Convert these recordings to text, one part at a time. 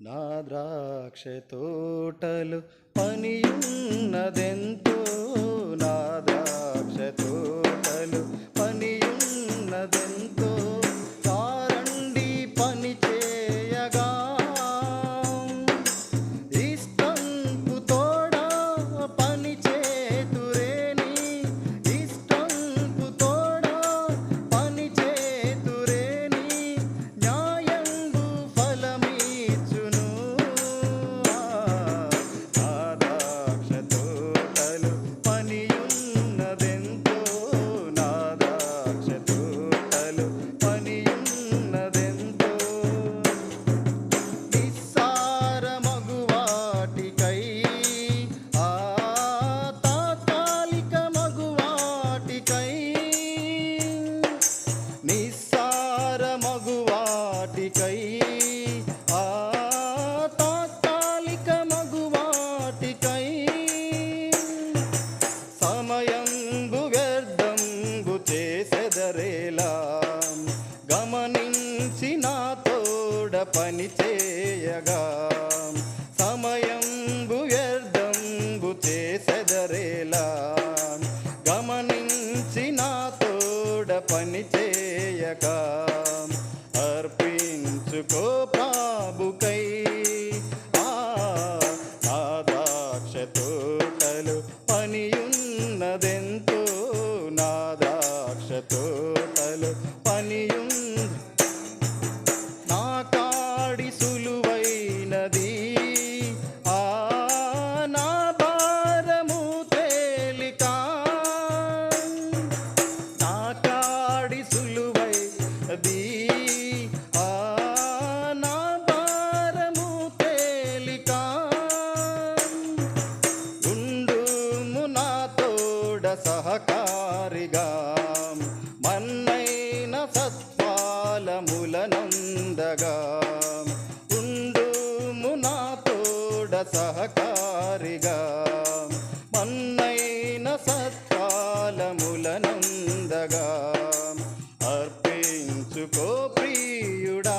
నా ద్రాక్ష తోటలు పనియున్నదెంతో నా ద్రాక్ష తోటలు వాటికై ఆ తాత్కాలికమగు వాటికై సమయంబు వ్యర్థంబు చేసెదరేలా. గమనించి నా తోడ పని చేయగా చేసుకో ప్రాబుకై. ఆ పనియున్నదెంతో నా ద్రాక్ష నా కాడి సులు వారిగా మన్నైన సత్ఫలములనందగా ఉండుము నా తోడ సహకారిగా. మన్నైన సత్ఫలములనందగా అర్పించుకో ప్రియుడా.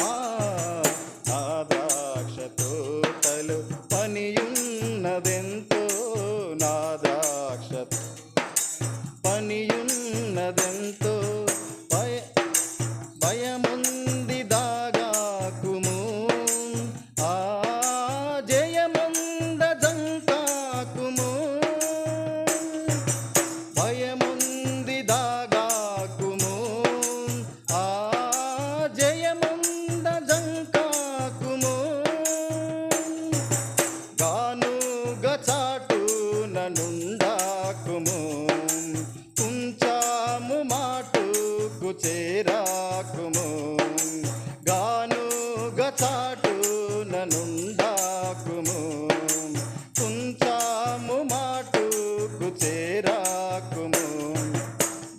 ఆ ఆ ద్రాక్ష తోటలు పనియున్నదెంతో పనియున్నదెంతో రాకుము. గాను గచాటు చాటున కుంచాము మాటుకు చేరాకుము.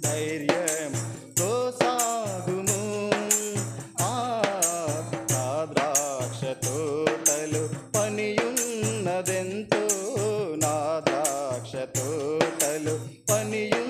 ధైర్యం సాగుము. ఆ నా ద్రాక్ష తోటలు పనియున్నదెంతో నా ద్రాక్ష తోటలు పనియు